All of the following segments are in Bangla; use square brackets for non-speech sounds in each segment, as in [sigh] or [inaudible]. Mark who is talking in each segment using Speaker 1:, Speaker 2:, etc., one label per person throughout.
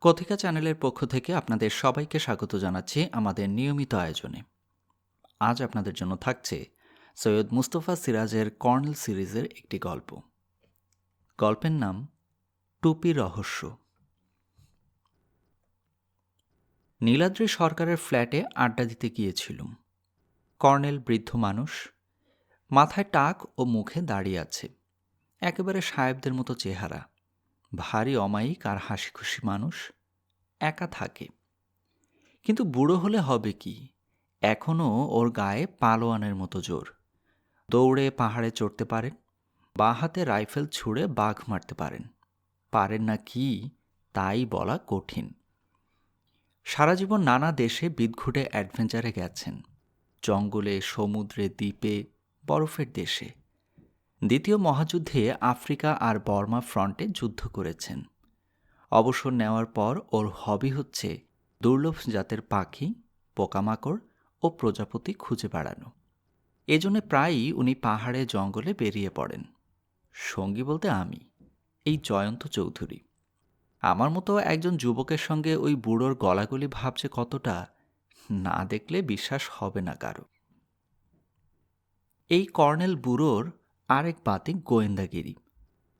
Speaker 1: কথিকা চ্যানেলের পক্ষ থেকে আপনাদের সবাইকে স্বাগত জানাচ্ছি আমাদের নিয়মিত আয়োজনে। আজ আপনাদের জন্য থাকছে সৈয়দ মুস্তফা সিরাজের কর্নেল সিরিজের একটি গল্প। গল্পের নাম টুপি রহস্য। নীলাদ্রি সরকারের ফ্ল্যাটে আড্ডা দিতে গিয়েছিলুম। কর্নেল বৃদ্ধ মানুষ মাথায় টাক ও মুখে দাঁড়িয়ে আছে। একেবারে সাহেবদের মতো চেহারা। ভারী, অমায়িক আর হাসি খুশি মানুষ একা থাকে। কিন্তু বুড়ো হলে হবে কি? এখনও ওর গায়ে পালোয়ানের মতো জোর। দৌড়ে পাহাড়ে চড়তে পারেন, বাঁ হাতে রাইফেল ছুঁড়ে বাঘ মারতে পারেন। পারেন না কি? তাই বলা কঠিন। সারা জীবন নানা দেশে বিদঘুটে অ্যাডভেঞ্চারে গেছেন। জঙ্গলে, সমুদ্রে, দ্বীপে, বরফের দেশে। দ্বিতীয় মহাযুদ্ধে আফ্রিকা আর বর্মা ফ্রন্টে যুদ্ধ করেছেন। অবসর নেওয়ার পর ওর হবি হচ্ছে দুর্লভ জাতের পাখি, পোকামাকড় ও প্রজাপতি খুঁজে বেড়ানো। এজন্য প্রায়ই উনি পাহাড়ে, জঙ্গলে বেরিয়ে পড়েন। সঙ্গী বলতে আমি, এই জয়ন্ত চৌধুরী। আমার মতো একজন যুবকের সঙ্গে ওই বুড়োর গলাগুলি ভাবছে কতটা, না দেখলে বিশ্বাস হবে না কারও। এই কর্নেল বুড়োর আরেক বাতে গোয়েন্দাগিরি।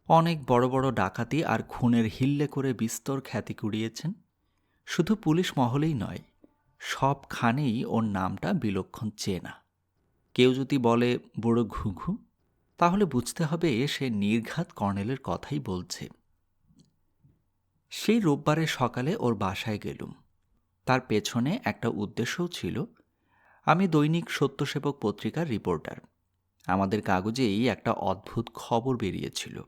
Speaker 1: অনেক বড় বড় ডাকাতি আর খুনের হিল্লে করে বিস্তর খ্যাতি কুড়িয়েছেন। শুধু পুলিশ মহলেই নয়, সবখানেই ওর নামটা বিলক্ষণ চেনা। কেউ যদি বলে, বুড়ো ঘুঘু তাহলে বুঝতে হবে সে নির্ঘাত কর্নেলের কথাই বলছে। সেই রোববারের সকালে ওর বাসায় গেলুম। তার পেছনে একটা উদ্দেশ্যও ছিল, আমি দৈনিক সত্যসেবক পত্রিকার রিপোর্টার। আমাদের কাগজেই একটা অদ্ভুত খবর বেরিয়েছিল।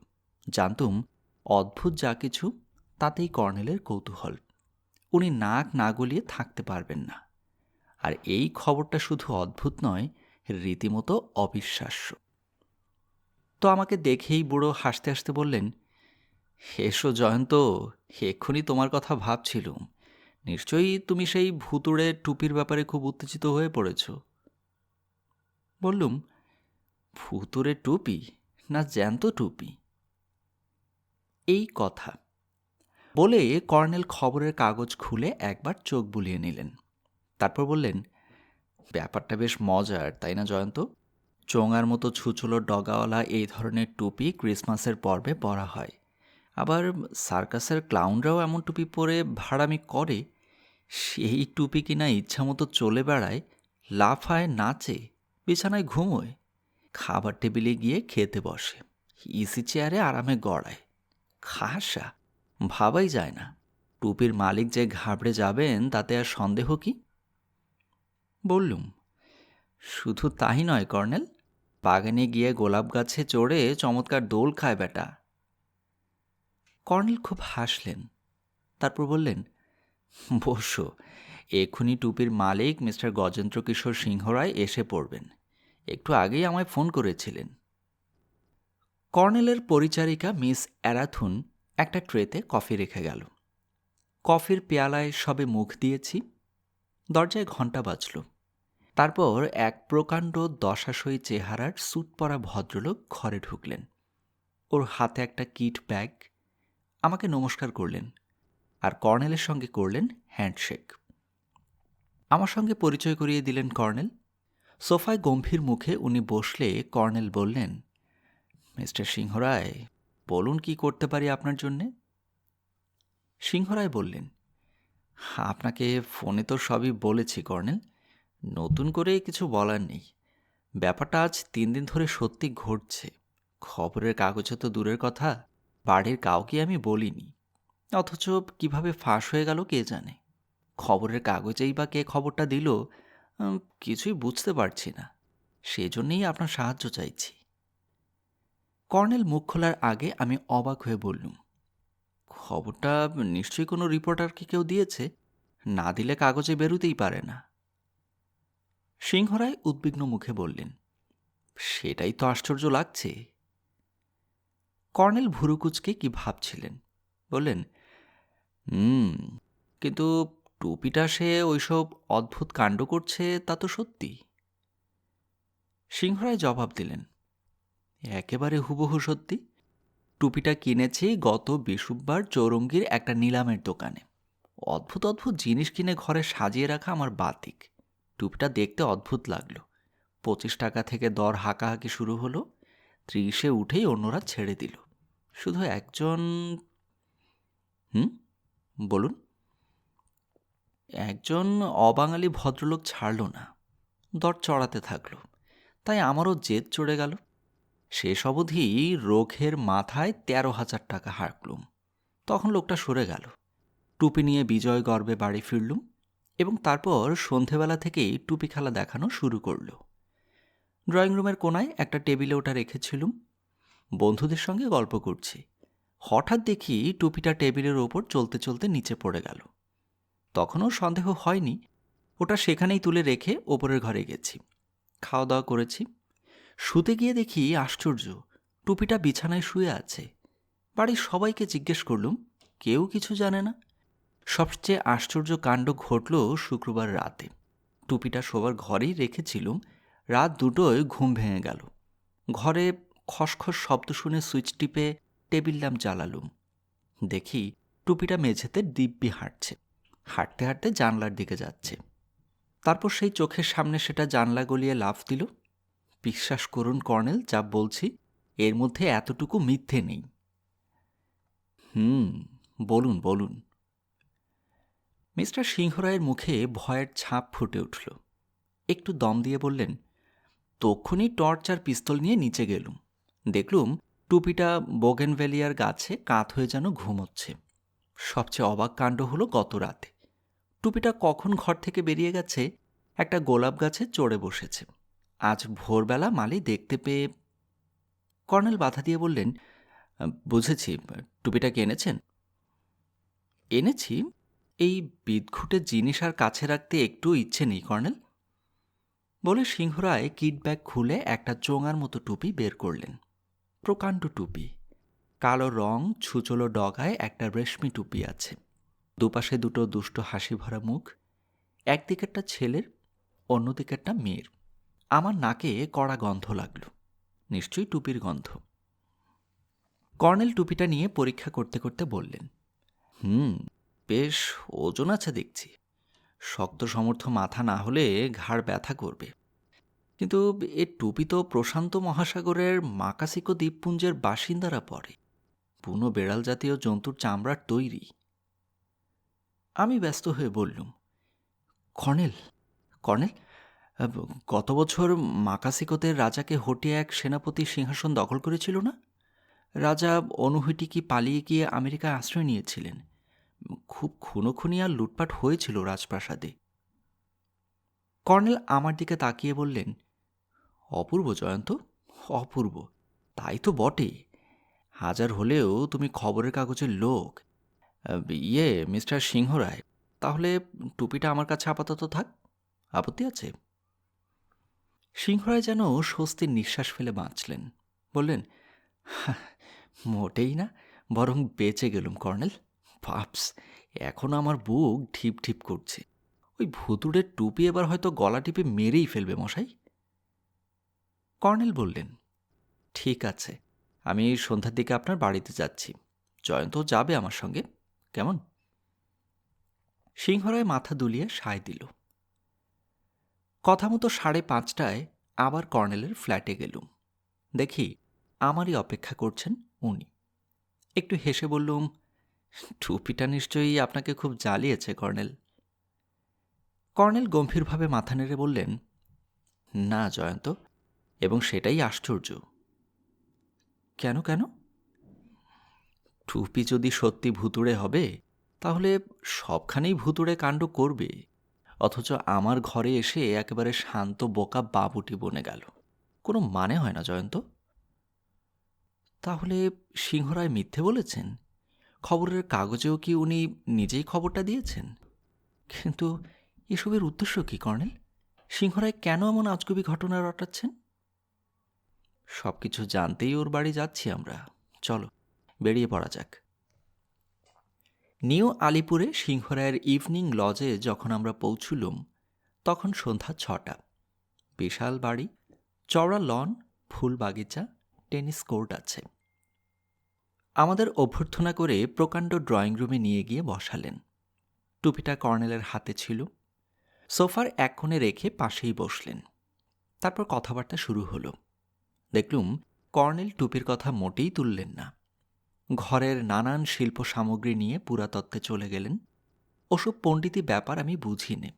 Speaker 1: জানতুম, অদ্ভুত যা কিছু, তাতেই কর্নেলের কৌতূহল। উনি নাক না গলিয়ে থাকতে পারবেন না। আর এই খবরটা শুধু অদ্ভুত নয়, রীতিমতো অবিশ্বাস্য। তো আমাকে দেখেই বুড়ো হাসতে হাসতে বললেন, এসো জয়ন্ত, এক্ষুনি তোমার কথা ভাবছিলুম। নিশ্চয়ই তুমি সেই ভুতুড়ে টুপির ব্যাপারে খুব উত্তেজিত হয়ে পড়েছ। বললুম ভুতুরে টুপি না জ্যান্ত টুপি? এই কথা বলে কর্নেল খবরের কাগজ খুলে একবার চোখ বুলিয়ে নিলেন। তারপর বললেন, ব্যাপারটা বেশ মজার, তাই না জয়ন্ত? চোঙার মতো ছুচলো ডগাওয়ালা এই ধরনের টুপি ক্রিসমাসের পর্বে পরা হয়। আবার সার্কাসের ক্লাউনরাও এমন টুপি পরে ভাড়ামি করে। সেই টুপি কিনা ইচ্ছামতো চলে বেড়ায়, লাফায়, নাচে, বিছানায় ঘুমোয়। খাবার টেবিলে গিয়ে খেতে বসে। ইসি চেয়ারে আরামে গড়ায়। খাসা, ভাবাই যায় না। টুপির মালিক যে ঘাবড়ে যাবেন, তাতে আর সন্দেহ কি? বললুম, শুধু তাই নয়, কর্নেল। বাগানে গিয়ে গোলাপ গাছে চড়ে চমৎকার দোল খায় বেটা। কর্নেল খুব হাসলেন। তারপর বললেন, বসো, এক্ষুনি টুপির মালিক মিস্টার গজেন্দ্র কিশোর সিংহরায় এসে পড়বেন। একটু আগেই আমায় ফোন করেছিলেন। কর্নেলের পরিচারিকা মিস অ্যারাথুন একটা ট্রেতে কফি রেখে গেল। কফির পেয়ালায় সবে মুখ দিয়েছি, দরজায় ঘণ্টা বাজল। তারপর এক প্রকাণ্ড দশাশয়ী চেহারার স্যুট পরা ভদ্রলোক ঘরে ঢুকলেন। ওর হাতে একটা কিট ব্যাগ, আমাকে নমস্কার করলেন আর কর্নেলের সঙ্গে করলেন হ্যান্ডশেক। আমার সঙ্গে পরিচয় করিয়ে দিলেন কর্নেল। সোফায় গম্ভীর মুখে উনি বসলে কর্নেল বললেন, মিস্টার সিংহরায়, বলুন কি করতে পারি আপনার জন্যে? সিংহরায় বললেন, আপনাকে ফোনে তো সবই বলেছি, কর্নেল। নতুন করে কিছু বলার নেই। ব্যাপারটা আজ তিন দিন ধরে সত্যি ঘটছে। খবরের কাগজে তো দূরের কথা, বাড়ির কাউকে আমি বলিনি। অথচ কীভাবে ফাঁস হয়ে গেল কে জানে? খবরের কাগজেই বা কে খবরটা দিল কিছুই বুঝতে পারছি না। সেজন্যেই আপনার সাহায্য চাইছি। কর্নেল মুখ খোলার আগে আমি অবাক হয়ে বললুম, খবরটা নিশ্চয়ই কোনো রিপোর্টারকে কেউ দিয়েছে? না দিলে কাগজে বেরোতেই পারে না। সিংহরায় উদ্বিগ্ন মুখে বললেন, সেটাই তো আশ্চর্য লাগছে। কর্নেল ভুরুকুচকে কি ভাবছিলেন? বললেন, হুম, কিন্তু টুপিটা সে ওইসব অদ্ভুত কাণ্ড করছে তা তো সত্যি। সিংহরায় জবাব দিলেন, একেবারে হুবহু সত্যি। টুপিটা কিনেছি গত বিশুববার চৌরঙ্গির একটা নিলামের দোকানে। অদ্ভুত অদ্ভুত জিনিস কিনে ঘরে সাজিয়ে রাখা আমার বাতিক। টুপিটা দেখতে অদ্ভুত লাগল। পঁচিশ টাকা থেকে দর হাঁকাহাঁকি শুরু হলো, ত্রিশে উঠেই অন্যরা ছেড়ে দিল। শুধু একজন হুম? বলুন। একজন অবাঙালি ভদ্রলোক ছাড়ল না, দর চড়াতে থাকল, তাই আমারও জেদ চড়ে গেল। শেষ অবধি রোখের মাথায় তেরো হাজার টাকা হাঁকলুম তখন লোকটা সরে গেল, টুপি নিয়ে বিজয় গর্বে বাড়ি ফিরলুম এবং তারপর সন্ধেবেলা থেকেই টুপি খেলা দেখানো শুরু করল। ড্রয়িং রুমের কোনায় একটা টেবিলে ওটা রেখেছিলুম। বন্ধুদের সঙ্গে গল্প করছি। হঠাৎ দেখি টুপিটা টেবিলের ওপর চলতে চলতে নিচে পড়ে গেল। তখনও সন্দেহ হয়নি। ওটা সেখানেই তুলে রেখে ওপরের ঘরে গেছি। খাওয়া দাওয়া করেছি। শুতে গিয়ে দেখি আশ্চর্য, টুপিটা বিছানায় শুয়ে আছে। বাড়ির সবাইকে জিজ্ঞেস করলুম, কেউ কিছু জানে না? সবচেয়ে আশ্চর্য কাণ্ড ঘটল শুক্রবার রাতে। টুপিটা শোবার ঘরেই রেখেছিলুম, রাত দুটোয় ঘুম ভেঙে গেল। ঘরে খসখস শব্দ শুনে সুইচ টিপে টেবিল ল্যাম্প জ্বালালুম। দেখি টুপিটা মেঝেতে দিব্যি হাঁটছে। হাঁটতে হাঁটতে জানলার দিকে যাচ্ছে। তারপর সেই চোখের সামনে সেটা জানলা গলিয়ে লাফ দিল। বিশ্বাস করুন কর্নেল, যা বলছি, এর মধ্যে এতটুকু মিথ্যে নেই। হুম, বলুন বলুন। মিস্টার সিংহরায়ের মুখে ভয়ের ছাপ ফুটে উঠল। একটু দম দিয়ে বললেন, তক্ষুনি টর্চ আর পিস্তল নিয়ে নিচে গেলুম। দেখলুম, টুপিটা বোগেনভেলিয়ার গাছে কাত হয়ে যেন ঘুমোচ্ছে। সবচেয়ে অবাক কাণ্ড হলো গত রাতে। টুপিটা কখন ঘর থেকে বেরিয়ে গেছে, একটা গোলাপ গাছে চড়ে বসেছে। আজ ভোরবেলা মালি দেখতে পেয়ে কর্নেল বাধা দিয়ে বললেন, বুঝেছি টুপিটাকে এনেছেন? এনেছি। এই বিদঘুটে জিনিস আর কাছে রাখতে একটু ইচ্ছে নেই, কর্নেল। বলে সিংহরায় কিট ব্যাগ খুলে একটা চোঙার মতো টুপি বের করলেন। প্রকাণ্ড টুপি, কালো রং, ছুচলো ডগায় একটা রেশমি টুপি আছে। দুপাশে দুটো দুষ্ট হাসি ভরা মুখ একদিকেরটা ছেলের অন্যদিকেরটা মেয়ের। আমার নাকে কড়া গন্ধ লাগল, নিশ্চয়ই টুপির গন্ধ। কর্নেল টুপিটা নিয়ে পরীক্ষা করতে করতে বললেন, হুম, বেশ ওজন আছে দেখছি। শক্ত সমর্থ মাথা না হলে ঘাড় ব্যথা করবে। কিন্তু এ টুপি তো প্রশান্ত মহাসাগরের মাকাসিকো দ্বীপপুঞ্জের বাসিন্দারা পরে। পুনো বেড়াল জাতীয় জন্তুর চামড়ার তৈরি। আমি ব্যস্ত হয়ে বললুম, কর্নেল কর্নেল গত বছর মাকাসিকোতের রাজাকে হটিয়ে এক সেনাপতি সিংহাসন দখল করেছিল না? রাজা অনুহিটিকি পালিয়ে গিয়ে আমেরিকায় আশ্রয় নিয়েছিলেন। খুব খুনোখুনি আর লুটপাট হয়েছিল রাজপ্রাসাদে। কর্নেল আমার দিকে তাকিয়ে বললেন, অপূর্ব, জয়ন্ত, অপূর্ব, তাই তো বটে। হাজার হলেও তুমি খবরের কাগজের লোক ইয়ে মিস্টার সিংহ রায় তাহলে টুপিটা আমার কাছে আপাতত থাক। আপত্তি আছে? সিংহরায় যেন স্বস্তির নিঃশ্বাস ফেলে বাঁচলেন। বললেন মোটেই না, বরং বেঁচে গেলুম, কর্নেল। পাপস এখন আমার বুক ঠিপ ঠিপ করছে। ওই ভুতুড়ের টুপি এবার হয়তো গলা টিপে মেরেই ফেলবে, মশাই। কর্নেল বললেন, ঠিক আছে, আমি সন্ধ্যার দিকে আপনার বাড়িতে যাচ্ছি। জয়ন্ত যাবে আমার সঙ্গে। কেমন? সিংহরায় মাথা দুলিয়ে সায় দিল। কথা মতো সাড়ে পাঁচটায় আবার কর্নেলের ফ্ল্যাটে গেলুম। দেখি আমারই অপেক্ষা করছেন উনি। একটু হেসে বললুম, টুপিটা নিশ্চয়ই আপনাকে খুব জ্বালিয়েছে, কর্নেল। কর্নেল গম্ভীরভাবে মাথা নেড়ে বললেন, না জয়ন্ত, এবং সেটাই আশ্চর্য। কেন কেন? টুপি যদি সত্যি ভুতুড়ে হবে, তাহলে সবখানেই ভুতুড়ে কাণ্ড করবে। অথচ আমার ঘরে এসে একেবারে শান্ত বোকা বাবুটি বনে গেল। কোনো মানে হয় না, জয়ন্ত। তাহলে সিংহরায় মিথ্যে বলেছেন? খবরের কাগজেও কি উনি নিজেই খবরটা দিয়েছেন? কিন্তু এসবের উদ্দেশ্য কি, কর্নেল? সিংহরায় কেন এমন আজগুবি ঘটনা রটাচ্ছেন? সব কিছু জানতেই ওর বাড়ি যাচ্ছি আমরা। চলো। বেরিয়ে পড়া যাক। নিউ আলিপুরে সিংহরায়ের ইভিনিং লজে যখন আমরা পৌঁছুলুম, তখন সন্ধ্যা ছটা। বিশাল বাড়ি, চওড়া লন, ফুল বাগিচা, টেনিস কোর্ট আছে। আমাদের অভ্যর্থনা করে প্রকাণ্ড ড্রয়িং রুমে নিয়ে গিয়ে বসালেন। টুপিটা কর্নেলের হাতে ছিল। সোফার এক কোণে রেখে পাশেই বসলেন। তারপর কথাবার্তা শুরু হলো। দেখলুম কর্নেল টুপির কথা মোটেই তুললেন না। ঘরের নানান শিল্প সামগ্রী নিয়ে পুরাতত্ত্বে চলে গেলেন। ওসব পণ্ডিতি ব্যাপার আমি বুঝিনে।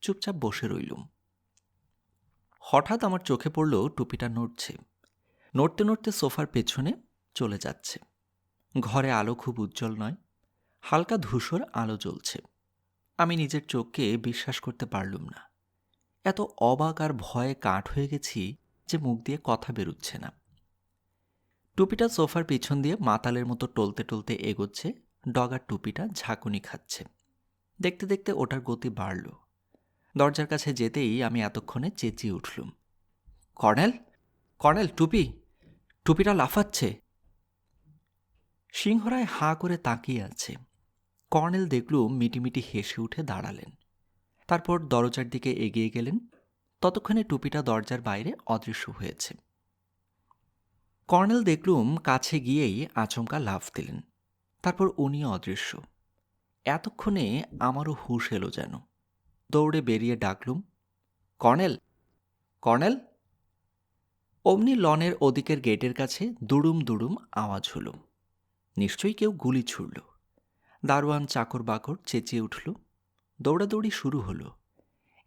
Speaker 1: চুপচাপ বসে রইলুম। হঠাৎ আমার চোখে পড়ল টুপিটা নড়ছে। নড়তে নড়তে সোফার পেছনে চলে যাচ্ছে। ঘরে আলো খুব উজ্জ্বল নয়, হালকা ধূসর আলো জ্বলছে। আমি নিজের চোখকে বিশ্বাস করতে পারলুম না। এত অবাক আর ভয়ে কাঠ হয়ে গেছি যে মুখ দিয়ে কথা বেরুচ্ছে না। টুপিটা সোফার পিছন দিয়ে মাতালের মতো টলতে টলতে এগোচ্ছে ডগার টুপিটা ঝাঁকুনি খাচ্ছে। দেখতে দেখতে ওটার গতি বাড়ল। দরজার কাছে যেতেই আমি এতক্ষণে চেঁচিয়ে উঠলুম। কর্নেল কর্নেল, টুপি, টুপিটা লাফাচ্ছে। সিংহরায় হাঁ করে তাকিয়ে আছে। কর্নেল দেখলুম মিটিমিটি হেসে উঠে দাঁড়ালেন। তারপর দরজার দিকে এগিয়ে গেলেন। ততক্ষণে টুপিটা দরজার বাইরে অদৃশ্য হয়েছে। কর্নেল দেখলুম কাছে গিয়েই আচমকা লাফ দিলেন। তারপর উনি অদৃশ্য। এতক্ষণে আমারও হুশ এলো যেন। দৌড়ে বেরিয়ে ডাকলুম, কর্নেল কর্নেল? অমনি লনের ওদিকের গেটের কাছে দুড়ুম দুড়ুম আওয়াজ হলো। নিশ্চয়ই কেউ গুলি ছুড়ল। দারোয়ান চাকর বাকর চেঁচিয়ে উঠল। দৌড়াদৌড়ি শুরু হলো।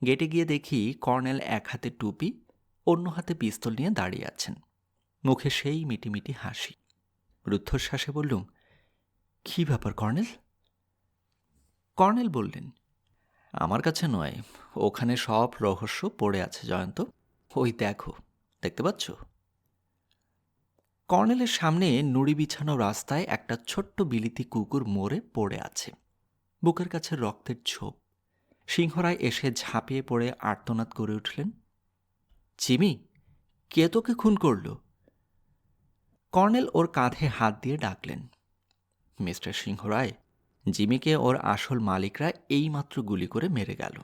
Speaker 1: গেটে গিয়ে দেখি কর্নেল এক হাতে টুপি, অন্য হাতে পিস্তল নিয়ে দাঁড়িয়ে আছেন। মুখে সেই মিটিমিটি হাসি। রুদ্ধশ্বাসে বললুম, কী ব্যাপার, কর্নেল? কর্নেল বললেন, আমার কাছে নয়, ওখানে সব রহস্য পড়ে আছে, জয়ন্ত। ওই দেখো, দেখতে পাচ্ছ? কর্নেলের সামনে নুড়ি বিছানো রাস্তায় একটা ছোট্ট বিলিতি কুকুর মরে পড়ে আছে। বুকের কাছে রক্তের ছোপ। সিংহরায় এসে ঝাঁপিয়ে পড়ে আর্তনাদ করে উঠলেন, চিমি, কে তোকে খুন করল? কর্নেল ওর কাঁধে হাত দিয়ে ডাকলেন। মিস্টার সিংহরায়, জিমিকে ওর আসল মালিকরা এইমাত্র গুলি করে মেরে গেল।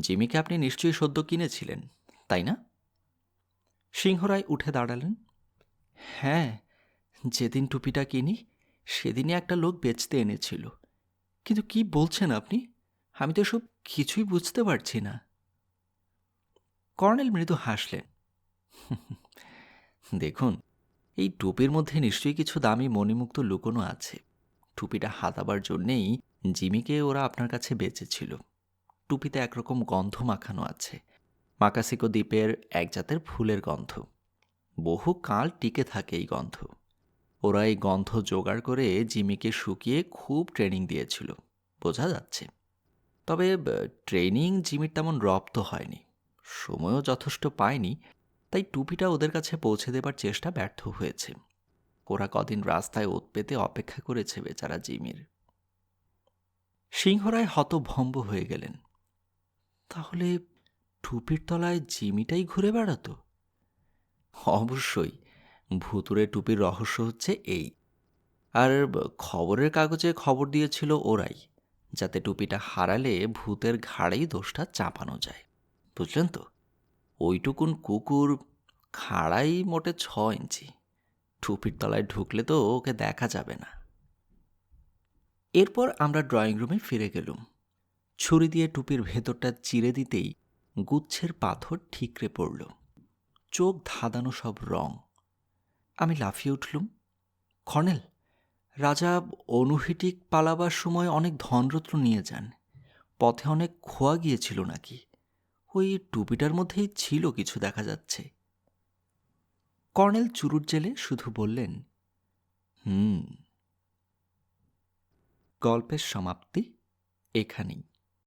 Speaker 1: জিমিকে আপনি নিশ্চয়ই সদ্য কিনেছিলেন, তাই না? সিংহরায় উঠে দাঁড়ালেন। হ্যাঁ যেদিন টুপিটা কিনি, সেদিনই একটা লোক বেচতে এনেছিল। কিন্তু কি বলছেন আপনি? আমি তো সব কিছুই বুঝতে পারছি না। কর্নেল মৃদু হাসলেন। [laughs] দেখুন এই টুপির মধ্যে নিশ্চয়ই কিছু দামি মণিমুক্ত লুকোনো আছে। টুপিটা হাতাবার জন্যেই জিমিকে ওরা আপনার কাছে বেঁচেছিল। টুপিতে একরকম গন্ধ মাখানো আছে। মাকাসিকো দ্বীপের এক জাতের ফুলের গন্ধ। বহু কাল টিকে থাকে এই গন্ধ। ওরা এই গন্ধ জোগাড় করে জিমিকে শুকিয়ে খুব ট্রেনিং দিয়েছিল। বোঝা যাচ্ছে। তবে ট্রেনিং জিমির তেমন রপ্ত হয়নি। সময়ও যথেষ্ট পায়নি। তাই টুপিটা ওদের কাছে পৌঁছে দেবার চেষ্টা ব্যর্থ হয়েছে। ওরা কদিন রাস্তায় ওত পেতে অপেক্ষা করেছে বেচারা জিমির। সিংহরায় হতভম্ব হয়ে গেলেন। তাহলে টুপির তলায় জিমিটাই ঘুরে বেড়াতো? অবশ্যই ভুতুরে টুপির রহস্য হচ্ছে এই। আর খবরের কাগজে খবর দিয়েছিল ওরাই, যাতে টুপিটা হারালে ভূতের ঘাড়েই দোষটা চাপানো যায়। বুঝলেন তো? ওইটুকুন কুকুর খাড়াই মোটে ছ ইঞ্চি। টুপির তলায় ঢুকলে তো ওকে দেখা যাবে না। এরপর আমরা ড্রয়িং রুমে ফিরে গেলুম। ছুরি দিয়ে টুপির ভেতরটা চিরে দিতেই গুচ্ছের পাথর ঠিকরে পড়ল। চোখ ধাঁধানো সব রং। আমি লাফিয়ে উঠলুম। খনেল রাজা অনুহিটিক পালাবার সময় অনেক ধনরত্ন নিয়ে যান। পথে অনেক খোয়া গিয়েছিল নাকি? ওই টুপিটার মধ্যেই ছিল কিছু দেখা যাচ্ছে। কর্নেল চুরুট জেলে শুধু বললেন, হুম, গল্পের সমাপ্তি এখানেই।